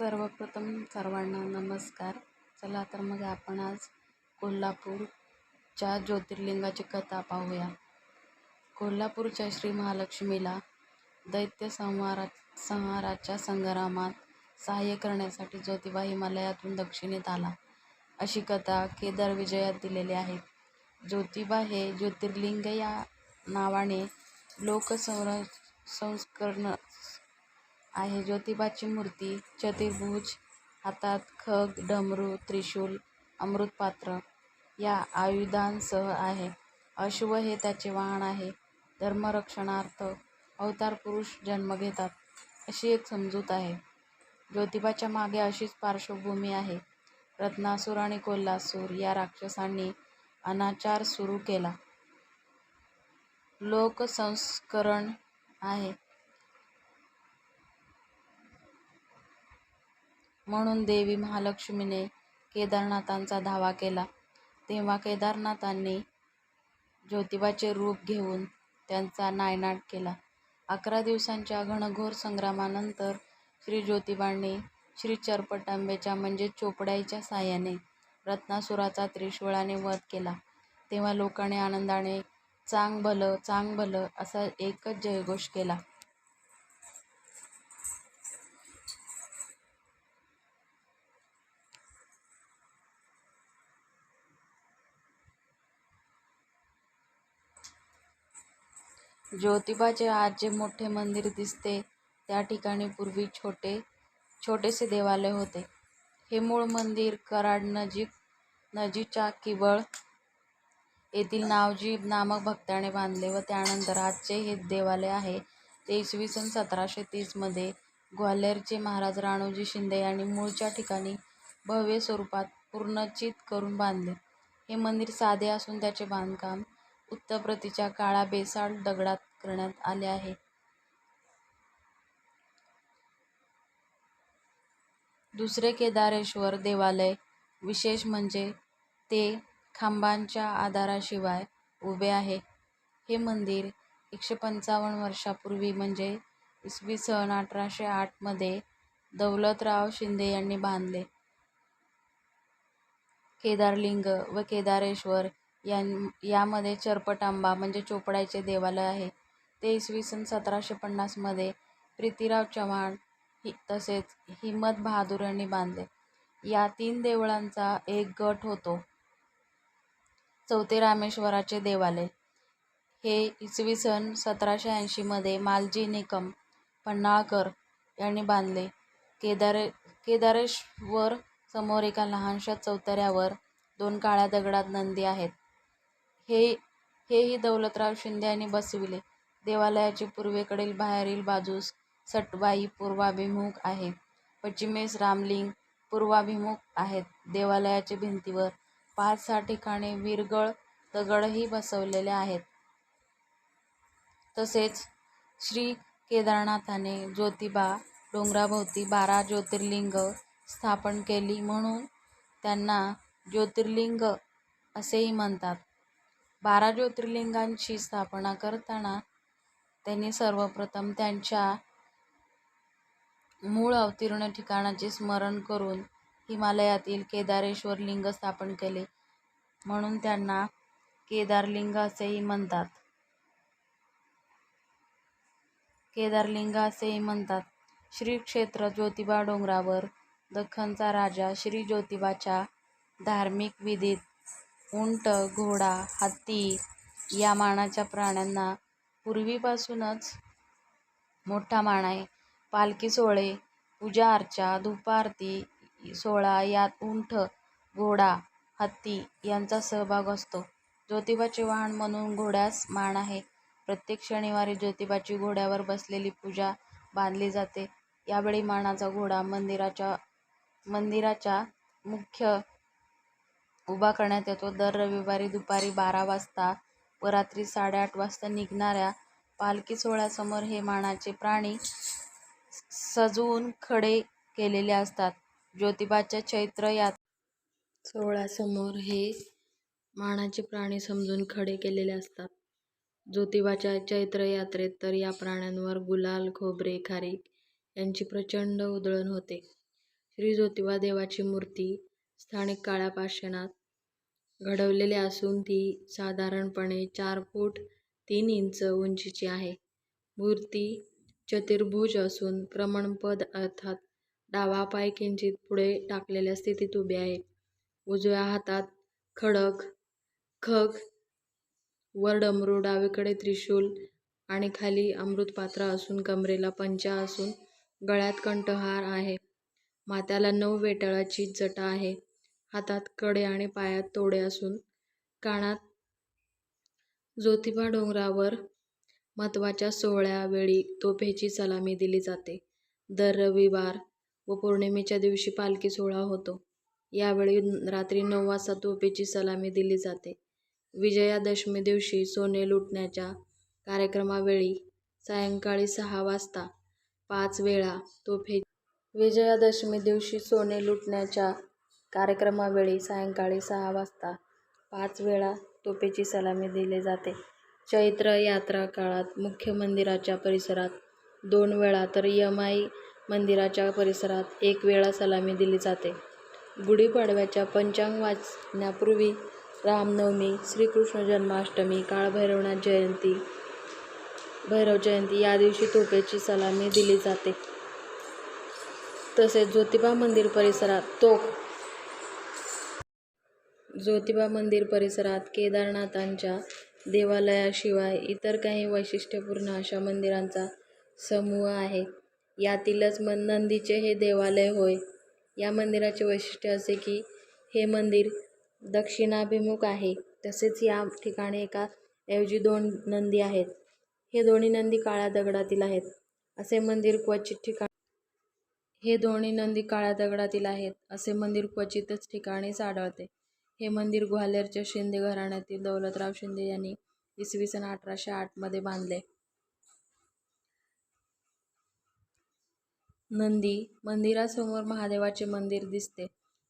सर्वप्रथम सर्वांना नमस्कार. चला तर मग आपण आज कोल्हापूरच्या ज्योतिर्लिंगाची कथा पाहूया. कोल्हापूरच्या श्री महालक्ष्मीला दैत्य संहारा संहाराच्या संग्रामात सहाय्य करण्यासाठी ज्योतिबा हिमालयातून दक्षिणेत आला. अशी कथा केदार विजयात दिलेली आहे. ज्योतिबा हे ज्योतिर्लिंग या नावाने लोकसंर संस्करण आहे. ज्योतिबाची मूर्ती चतुर्भुज हातात खग डमरू त्रिशूल अमृतपात्र या आयुधांसह आहे. अश्व हे त्याचे वाहन आहे. धर्मरक्षणार्थ अवतार पुरुष जन्म घेतात अशी एक समजूत आहे. ज्योतिबाच्या मागे अशीच पार्श्वभूमी आहे. रत्नासूर आणि कोल्हासूर या राक्षसांनी अनाचार सुरू केला. लोकसंस्करण आहे. म्हणून देवी महालक्ष्मीने केदारनाथांचा धावा केला. तेव्हा केदारनाथांनी ज्योतिबाचे रूप घेऊन त्यांचा नायनाट केला. अकरा दिवसांच्या घनघोर संग्रामानंतर श्री ज्योतिबांनी श्री चरपटांबेच्या म्हणजे चोपड्याच्या साह्याने रत्नासुराचा त्रिशूळाने वध केला. तेव्हा लोकांनी आनंदाने चांग भलं चांग भलं असा एकच जयघोष केला. ज्योतिबाचे आज जे मोठे मंदिर दिसते. त्या ठिकाणी पूर्वी छोटे छोटेसे देवालय होते. हे मूळ मंदिर कराड नजीक नजीकच्या किवळ येथील नावजी नामक भक्ताने बांधले व त्यानंतर आजचे हे देवालय आहे. ते इसवी सन सतराशे तीसमध्ये ग्वाल्हेरचे महाराज राणोजी शिंदे यांनी मूळच्या ठिकाणी भव्य स्वरूपात पूर्णचित करून बांधले. हे मंदिर साधे असून त्याचे बांधकाम उत्तर प्रतीच्या काळ्या बेसाल्ट दगडात करण्यात आले आहे. दुसरे केदारेश्वर देवालय विशेष म्हणजे ते खांबांच्या आधाराशिवाय उभे आहे. हे मंदिर एकशे पंचावन्न वर्षापूर्वी म्हणजे इसवी सन अठराशे आठमध्ये दौलतराव शिंदे यांनी बांधले. केदारलिंग व केदारेश्वर यां यामध्ये चरपटांबा म्हणजे चोपडायचे देवालय आहे. ते इसवी सन सतराशे पन्नासमध्ये मध्ये चव्हाण ही तसेच हिम्मत बहादूर यांनी बांधले. या तीन देवळांचा एक गट होतो. चौथे रामेश्वराचे देवालय. हे इसवी सन सतराशे ऐंशीमध्ये मालजी निकम पन्हाळकर यांनी बांधले. केदारे केदारेश्वर समोर एका लहानशा चौतऱ्यावर दोन काळ्या दगडात नंदी आहेत. हे हेही दौलतराव शिंदे यांनी बसविले. देवालयाची पूर्वेकडील बाहेरील बाजूस सटवाई पूर्वाभिमुख आहे. पश्चिमेस रामलिंग पूर्वाभिमुख आहेत. देवालयाच्या भिंतीवर पाच-सहा ठिकाणी विरगळ दगडही बसवलेले आहेत. तसेच श्री केदारनाथाने ज्योतिबा डोंगराभोवती बारा ज्योतिर्लिंग स्थापन केली म्हणून त्यांना ज्योतिर्लिंग असेही म्हणतात. बारा ज्योतिर्लिंगांची स्थापना करताना त्यांनी सर्वप्रथम त्यांच्या मूळ अवतीर्ण ठिकाणाचे स्मरण करून हिमालयातील केदारेश्वर लिंग स्थापन केले म्हणून त्यांना केदारलिंग असेही म्हणतात. केदारलिंग असेही म्हणतात. श्री क्षेत्र ज्योतिबा डोंगरावर दख्खनचा राजा श्री ज्योतिबाच्या धार्मिक विधीत उंट, घोडा, हत्ती या मानाच्या प्राण्यांना पूर्वीपासूनच मोठा मान आहे. पालखी सोहळे, पूजा-अर्चा, धूपारती सोहळा यात उंट, घोडा, हत्ती यांचा सहभाग असतो. ज्योतिबाचे वाहन म्हणून घोड्यास मान आहे. प्रत्येक शनिवारी ज्योतिबाची घोड्यावर बसलेली पूजा बांधली जाते. यावेळी मानाचा घोडा मंदिराच्या मंदिराच्या मुख्य उभा करण्यात येतो. दर रविवारी दुपारी बारा वाजता व रात्री साडेआठ वाजता निघणाऱ्या पालखी सोहळ्यासमोर हे मानाचे प्राणी सजवून खडे केलेले असतात. ज्योतिबाच्या चैत्र यात सोहळ्यासमोर हे मानाचे प्राणी समजून खडे केलेले असतात. ज्योतिबाच्या चैत्र यात्रेत तर या प्राण्यांवर गुलाल, खोबरे, खारीक यांची प्रचंड उधळण होते. श्री ज्योतिबा देवाची मूर्ती स्थानिक काळ्या पाषाणात घडवलेली असून ती साधारणपणे चार फूट तीन इंच उंचीची आहे. मूर्ती चतुर्भुज असून प्रमाणपद अर्थात डावा पाय किंचित पुढे टाकलेल्या स्थितीत उभी आहे. उजव्या हातात खड्ग, वर डमरू, डावीकडे त्रिशूल आणि खाली अमृतपात्र असून कमरेला पंचा असून गळ्यात कंठहार आहे. मात्याला नऊ वेटळाची जटा आहे. हातात कड़े आणि पायात तोडे असून कानात ज्योतिबा डोंगरावर महत्त्वाच्या सोहळ्यावेळी तोफेची सलामी दिली जाते. दर रविवार व पौर्णिमेच्या दिवशी पालखी सोहळा होतो. यावेळी रात्री नऊ वाजता तोफेची सलामी दिली जाते. विजयादशमी दिवशी सोने लुटण्याच्या कार्यक्रमावेळी सायंकाळी सहा वाजता पाच वेळा तोफे विजयादशमी दिवशी सोने लुटण्याच्या कार्यक्रमावेळी सायंकाळी सहा वाजता पाच वेळा तोफेची सलामी दिली जाते. चैत्र यात्रा काळात मुख्य मंदिराच्या परिसरात दोन वेळा तर यमाई मंदिराच्या परिसरात एक वेळा सलामी दिली जाते. गुढीपाडव्याच्या पंचांग वाचण्यापूर्वी रामनवमी, श्रीकृष्ण जन्माष्टमी, काळभैरव जयंती या दिवशी तोफेची सलामी दिली जाते. तसेच ज्योतिबा मंदिर परिसरात तोफ ज्योतिबा मंदिर परिसरात केदारनाथांच्या देवालयाशिवाय इतर काही वैशिष्ट्यपूर्ण अशा मंदिरांचा समूह आहे. यातीलच नंदीचे हे देवालय होय. या मंदिराचे वैशिष्ट्य असे की हे मंदिर दक्षिणाभिमुख आहे. तसेच या ठिकाणी एका ऐवजी दोन नंदी आहेत. हे दोन्ही नंदी काळ्या दगडातील आहेत. असे मंदिर क्वचित ठिकाण हे दोन्ही नंदी काळ्या दगडातील आहेत असे मंदिर क्वचितच ठिकाणीच आढळते. हे मंदिर ग्वाल्हेरच्या शिंदे घराण्यातील दौलतराव शिंदे यांनी इसवी सन अठराशे आठमध्ये बांधले. नंदी मंदिरासमोर महादेवाचे मंदिर दिसते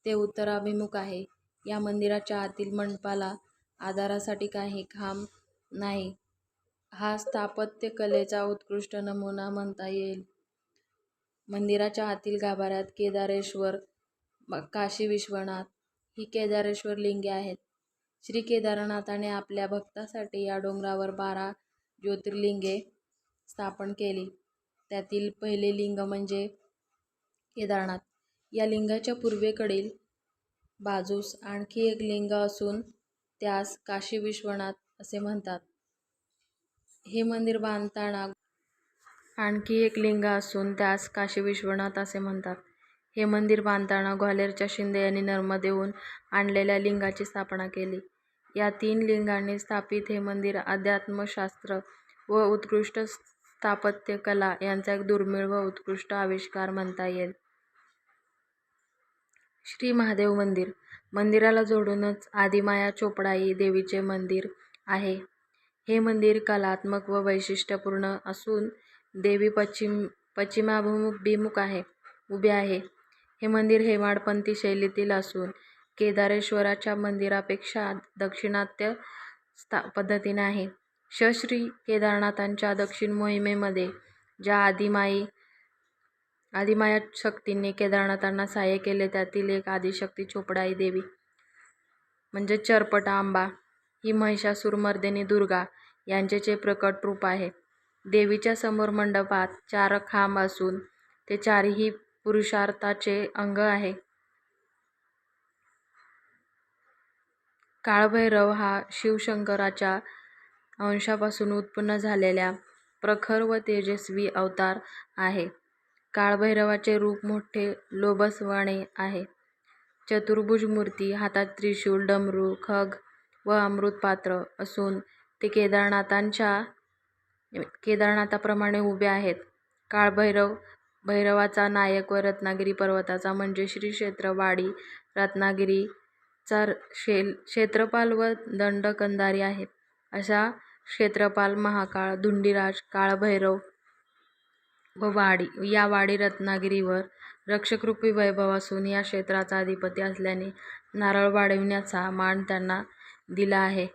ते उत्तराभिमुख आहे. या मंदिराच्या आतील मंडपाला आधारासाठी काही खांब नाही हा स्थापत्यकलेचा उत्कृष्ट नमुना म्हणता येईल. मंदिराच्या आतील गाभाऱ्यात केदारेश्वर, काशी विश्वनाथ ही केदारेश्वर लिंगे आहेत. श्री केदारनाथाने आपल्या भक्तासाठी या डोंगरावर बारा ज्योतिर्लिंगे स्थापन केली. त्यातील पहिले लिंग म्हणजे केदारनाथ. या लिंगाच्या पूर्वेकडील बाजूस आणखी एक लिंग असून त्यास काशी विश्वनाथ असे म्हणतात. हे मंदिर बांधताना आणखी एक लिंग असून त्यास काशी विश्वनाथ असे म्हणतात. हे मंदिर बांधताना ग्वाल्हेरच्या शिंदे यांनी नर्मदेहून आणलेल्या लिंगाची स्थापना केली. या तीन लिंगांनी स्थापित हे मंदिर अध्यात्मशास्त्र व उत्कृष्ट स्थापत्यकला यांचा एक दुर्मिळ व उत्कृष्ट आविष्कार म्हणता येईल. श्री महादेव मंदिर मंदिराला जोडूनच आदिमाया चोपडाई देवीचे मंदिर आहे. हे मंदिर कलात्मक व वैशिष्ट्यपूर्ण असून देवी पश्चिमाभिमुख उभी आहे. हे मंदिर हेमाडपंथी शैलीतील असून केदारेश्वराच्या मंदिरापेक्षा दाक्षिणात्य पद्धतीने आहे. श. श्री केदारनाथांच्या दक्षिण मोहिमेमध्ये ज्या आदिमाई आदिमाया शक्तींनी केदारनाथांना सहाय्य केले त्यातील एक आदिशक्ती चोपडाई देवी म्हणजे चरपटा आंबा ही महिषासुरमर्दिनी दुर्गा यांचेचे प्रकट रूप आहे. देवीच्या समोर मंडपात चार खांब असून ते चारही पुरुषार्थाचे अंग आहे. काळभैरव हा शिवशंकराच्या अंशापासून उत्पन्न झालेल्या प्रखर व तेजस्वी अवतार आहे. काळभैरवाचे रूप मोठे लोभसवाणे आहे. चतुर्भुज मूर्ती, हातात त्रिशूळ, डमरू, खग व अमृतपात्र असून ते केदारनाथांच्या केदारनाथाप्रमाणे उभे आहेत. काळभैरव भैरवाचा नायक व रत्नागिरी पर्वताचा म्हणजे श्री क्षेत्र वाडी रत्नागिरी शेल क्षेत्रपाल व दंडकंदारी आहेत अशा क्षेत्रपाल महाकाळ, धुंडीराज, काळभैरव व वाडी या वाडी रत्नागिरीवर रक्षकरूपी वैभव असून या क्षेत्राचा अधिपती असल्याने नारळ वाढविण्याचा मान त्यांना दिला आहे.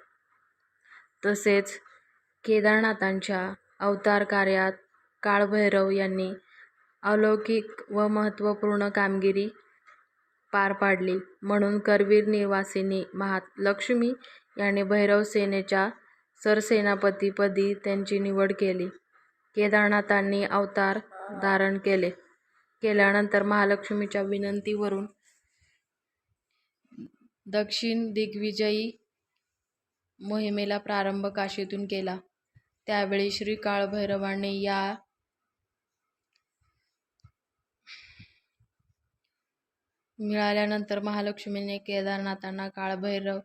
तसेच केदारनाथांच्या अवतार कार्यात काळभैरव यांनी अलौकिक व महत्त्वपूर्ण कामगिरी पार पाडली. म्हणून करवीर निवासिनी महालक्ष्मी यांनी भैरव सेनेच्या सरसेनापतीपदी त्यांची निवड केली. केदारनाथांनी अवतार धारण केले केल्यानंतर महालक्ष्मीच्या विनंतीवरून दक्षिण दिग्विजयी मोहिमेला प्रारंभ काशीतून केला. त्यावेळी श्री काळभैरवांनी या मिळाल्यानंतर महालक्ष्मीने केदारनाथांना काळभैरव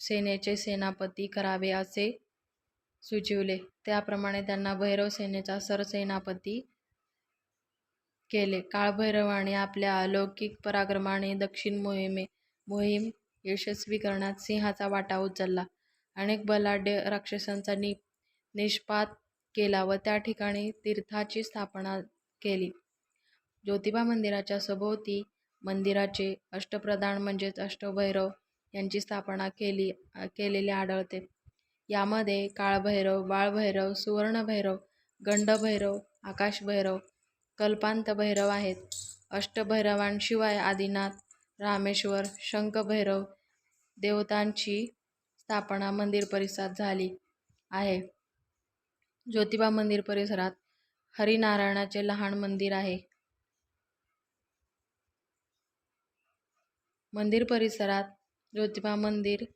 सेनेचे सेनापती करावे असे सुचविले. त्याप्रमाणे त्यांना भैरव सेनेचा सरसेनापती केले. काळभैरवाने आपल्या अलौकिक पराक्रमाने दक्षिण मोहिमे मोहीम यशस्वी करण्यात सिंहाचा वाटा उचलला. अनेक बलाढ्य राक्षसांचा नि निष्पात केला व त्या ठिकाणी तीर्थाची स्थापना केली. ज्योतिबा मंदिराच्या सभोवती मंदिराचे अष्टप्रधान म्हणजेच अष्टभैरव यांची स्थापना केली केलेले आढळते. यामध्ये काळभैरव, बाळभैरव, सुवर्णभैरव, गंडभैरव, आकाशभैरव, कल्पांतभैरव आहेत. अष्टभैरवांशिवाय आदिनाथ, रामेश्वर, शंखभैरव देवतांची स्थापना मंदिर परिसरात झाली आहे. ज्योतिबा मंदिर परिसरात हरिनारायणाचे लहान मंदिर आहे. मंदिर परिसरात ज्योतिबा मंदिर